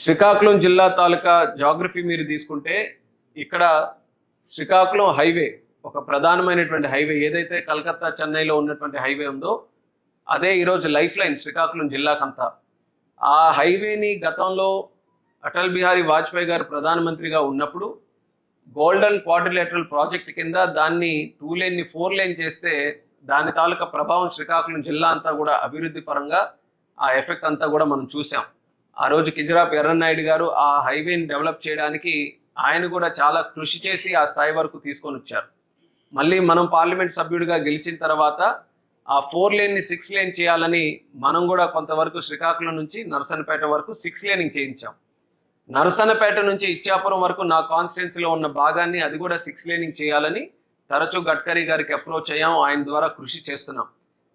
శ్రీకాకుళం జిల్లా తాలూకా జాగ్రఫీ మీరు తీసుకుంటే ఇక్కడ శ్రీకాకుళం హైవే ఒక ప్రధానమైనటువంటి హైవే ఏదైతే కలకత్తా చెన్నైలో ఉన్నటువంటి హైవే ఉందో అదే ఈరోజు లైఫ్ లైన్ శ్రీకాకుళం జిల్లాకంతా. ఆ హైవేని గతంలో అటల్ బిహారీ వాజ్పేయి గారు ప్రధానమంత్రిగా ఉన్నప్పుడు గోల్డెన్ క్వాడ్రిలేటరల్ ప్రాజెక్ట్ కింద దాన్ని టూ లేన్ని ఫోర్ లేన్ చేస్తే దాని తాలూకా ప్రభావం శ్రీకాకుళం జిల్లా అంతా కూడా అభివృద్ధి పరంగా ఆ ఎఫెక్ట్ అంతా కూడా మనం చూసాం ఆ రోజు కిజరాప్ ఎర్రన్నాయుడు గారు ఆ హైవేని డెవలప్ చేయడానికి ఆయన కూడా చాలా కృషి చేసి ఆ స్థాయి వరకు తీసుకొని వచ్చారు. మళ్ళీ మనం పార్లమెంట్ సభ్యుడిగా గెలిచిన తర్వాత ఆ ఫోర్ లేన్ని సిక్స్ లేన్ చేయాలని మనం కూడా కొంతవరకు శ్రీకాకుళం నుంచి నరసనపేట వరకు సిక్స్ లేనింగ్ చేయించాం. నరసనపేట నుంచి ఇచ్చాపురం వరకు నా కాన్స్టిట్యున్సీలో ఉన్న భాగాన్ని అది కూడా సిక్స్ లేనింగ్ చేయాలని తరచూ గడ్కరీ గారికి అప్రోచ్ అయ్యాం ఆయన ద్వారా కృషి చేస్తున్నాం.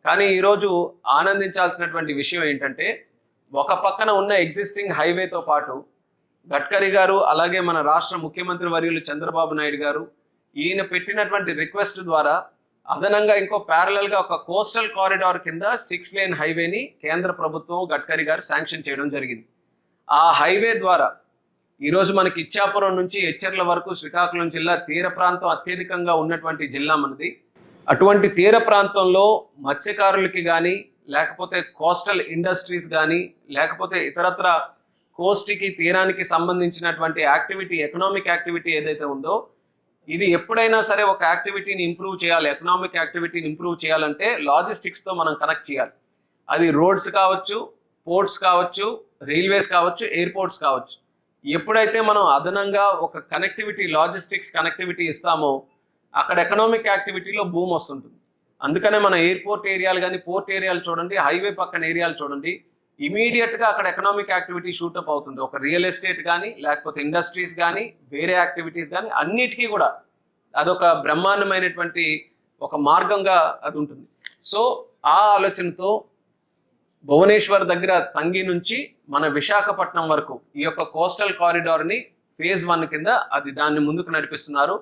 కానీ ఈరోజు ఆనందించాల్సినటువంటి విషయం ఏంటంటే ఒక పక్కన ఉన్న ఎగ్జిస్టింగ్ హైవేతో పాటు గడ్కరీ గారు అలాగే మన రాష్ట్ర ముఖ్యమంత్రి వర్యులు చంద్రబాబు నాయుడు గారు ఈయన పెట్టినటువంటి రిక్వెస్ట్ ద్వారా అదనంగా ఇంకో ప్యారలల్గా ఒక కోస్టల్ కారిడార్ కింద సిక్స్ లేన్ హైవేని కేంద్ర ప్రభుత్వం గడ్కరీ గారు శాంక్షన్ చేయడం జరిగింది. ఆ హైవే ద్వారా ఈరోజు మనకి ఇచ్చాపురం నుంచి ఎచ్చర్ల వరకు శ్రీకాకుళం జిల్లా తీర ప్రాంతం అత్యధికంగా ఉన్నటువంటి జిల్లా మనది. అటువంటి తీర ప్రాంతంలో మత్స్యకారులకి కానీ లేకపోతే కోస్టల్ ఇండస్ట్రీస్ కానీ లేకపోతే ఇతరత్ర కోస్ట్కి తీరానికి సంబంధించినటువంటి యాక్టివిటీ ఎకనామిక్ యాక్టివిటీ ఏదైతే ఉందో ఇది ఎప్పుడైనా సరే ఒక యాక్టివిటీని ఇంప్రూవ్ చేయాలి ఎకనామిక్ యాక్టివిటీని ఇంప్రూవ్ చేయాలంటే లాజిస్టిక్స్తో మనం కనెక్ట్ చేయాలి. అది రోడ్స్ కావచ్చు పోర్ట్స్ కావచ్చు రైల్వేస్ కావచ్చు ఎయిర్పోర్ట్స్ కావచ్చు. ఎప్పుడైతే మనం అదనంగా ఒక కనెక్టివిటీ లాజిస్టిక్స్ కనెక్టివిటీ ఇస్తామో అక్కడ ఎకనామిక్ యాక్టివిటీలో భూమి వస్తుంటుంది. అందుకనే మన ఎయిర్పోర్ట్ ఏరియాలు కానీ పోర్ట్ ఏరియాలు చూడండి హైవే పక్కన ఏరియాలు చూడండి ఇమీడియట్గా అక్కడ ఎకనామిక్ యాక్టివిటీ షూటప్ అవుతుంది. ఒక రియల్ ఎస్టేట్ కానీ లేకపోతే ఇండస్ట్రీస్ కానీ వేరే యాక్టివిటీస్ కానీ అన్నిటికీ కూడా అదొక బ్రహ్మాండమైనటువంటి ఒక మార్గంగా అది ఉంటుంది. సో ఆ ఆలోచనతో భువనేశ్వర్ దగ్గర తంగి నుంచి మన విశాఖపట్నం వరకు ఈ యొక్క కోస్టల్ కారిడార్ని ఫేజ్ వన్ కింద అది దాన్ని ముందుకు నడిపిస్తున్నారు.